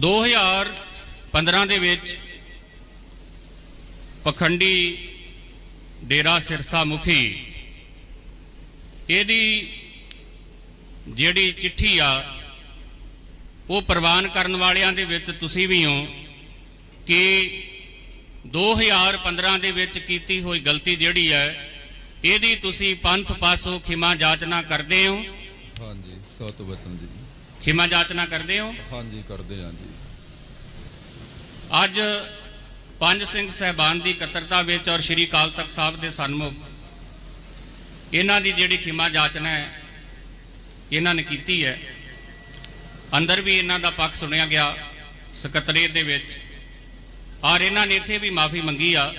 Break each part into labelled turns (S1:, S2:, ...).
S1: 2015 ਦੇ ਵਿੱਚ ਪਖੰਡੀ ਡੇਰਾ ਸਿਰਸਾ ਮੁਖੀ ਇਹਦੀ ਜਿਹੜੀ ਚਿੱਠੀ ਆ, ਉਹ ਪ੍ਰਵਾਨ ਕਰਨ ਵਾਲਿਆਂ ਦੇ ਵਿੱਚ ਤੁਸੀਂ ਵੀ ਹੋ ਕਿ 2015 ਦੇ ਵਿੱਚ ਕੀਤੀ ਹੋਈ ਗਲਤੀ ਜਿਹੜੀ ਹੈ, ਇਹਦੀ ਤੁਸੀਂ ਪੰਥ ਪਾਸੋਂ ਖਿਮਾ ਜਾਚਨਾ ਕਰਦੇ ਹੋ।
S2: ਹਾਂਜੀ, ਸਤ ਵਚਨ ਜੀ।
S1: ਖਿਮਾ ਜਾਚਨਾ ਕਰਦੇ ਹੋ?
S2: ਹਾਂਜੀ ਕਰਦੇ ਹਾਂ ਜੀ।
S1: ਅੱਜ ਪੰਜ ਸਿੰਘ ਸਹਿਬਾਨ ਦੀ ਇਕੱਤਰਤਾ ਵਿੱਚ ਔਰ ਸ੍ਰੀ ਅਕਾਲ ਤਖਤ ਸਾਹਿਬ ਦੇ ਸਨਮੁਖ ਇਹਨਾਂ ਦੀ ਜਿਹੜੀ ਖਿਮਾ ਜਾਚਨਾ ਹੈ ਇਹਨਾਂ ਨੇ ਕੀਤੀ ਹੈ। ਅੰਦਰ ਵੀ ਇਹਨਾਂ ਦਾ ਪੱਖ ਸੁਣਿਆ ਗਿਆ ਸਕੱਤਰੇਤ ਦੇ ਵਿੱਚ। ਔਰ ਇਹਨਾਂ ਨੇ ਇੱਥੇ ਵੀ ਮਾਫੀ ਮੰਗੀ ਆ।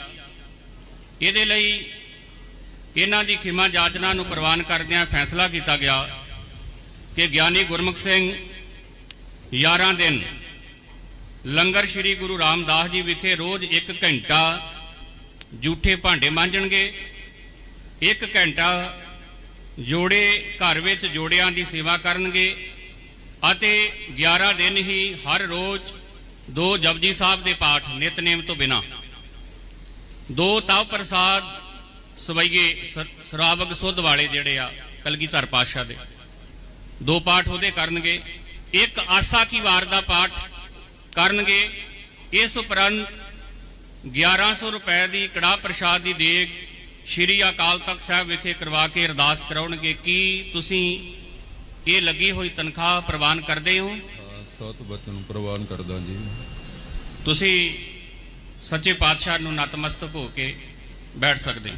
S1: ਇਹਦੇ ਲਈ ਇਹਨਾਂ ਦੀ ਖਿਮਾ ਜਾਚਨਾ ਨੂੰ ਪ੍ਰਵਾਨ ਕਰਦਿਆਂ ਫੈਸਲਾ ਕੀਤਾ ਗਿਆ। ਕਿ ਗਿਆਨੀ ਗੁਰਮੁਖ ਸਿੰਘ 11 ਦਿਨ ਲੰਗਰ ਸ੍ਰੀ ਗੁਰੂ ਰਾਮਦਾਸ ਜੀ ਵਿਖੇ ਰੋਜ਼ 1 ਘੰਟਾ ਜੂਠੇ ਭਾਂਡੇ ਮਾਂਜਣਗੇ। 1 ਘੰਟਾ ਜੋੜੇ ਘਰ ਵਿੱਚ ਜੋੜਿਆਂ ਦੀ ਸੇਵਾ ਕਰਨਗੇ ਅਤੇ 11 ਦਿਨ ਹੀ ਹਰ ਰੋਜ਼ ਦੋ ਜਪਜੀ ਸਾਹਿਬ ਦੇ ਪਾਠ ਨਿਤਨੇਮ ਤੋਂ ਬਿਨਾ। ਦੋ ਤਵ ਪ੍ਰਸਾਦ ਸਵਈਏ ਸ- ਸਰਾਵਗ ਸੁੱਧ ਵਾਲੇ ਜਿਹੜੇ ਆ ਕਲਗੀਧਰ ਪਾਤਸ਼ਾਹ ਦੇ। ਦੋ ਪਾਠ ਉਹਦੇ ਕਰਨਗੇ। ਇੱਕ ਆਸਾ ਕੀ ਵਾਰ ਦਾ ਪਾਠ ਕਰਨਗੇ। ਇਸ ਉਪਰੰਤ 1100 ਰੁਪਏ ਦੀ ਕੜਾ ਪ੍ਰਸ਼ਾਦ ਦੀ ਦੇਗ ਸ਼੍ਰੀ ਅਕਾਲ ਤਖਤ ਸਾਹਿਬ ਵਿਖੇ ਕਰਵਾ ਕੇ ਅਰਦਾਸ ਕਰਾਉਣਗੇ। ਕੀ ਤੁਸੀਂ ਇਹ ਲੱਗੀ ਹੋਈ ਤਨਖਾਹ ਪ੍ਰਵਾਨ ਕਰਦੇ ਹੋ?
S2: ਸਤ ਵਚਨ ਪ੍ਰਵਾਨ ਕਰਦਾ ਜੀ।
S1: ਤੁਸੀਂ ਸੱਚੇ ਪਾਤਸ਼ਾਹ ਨੂੰ ਨਤਮਸਤਕ ਹੋ ਕੇ ਬੈਠ ਸਕਦੇ ਹੋ।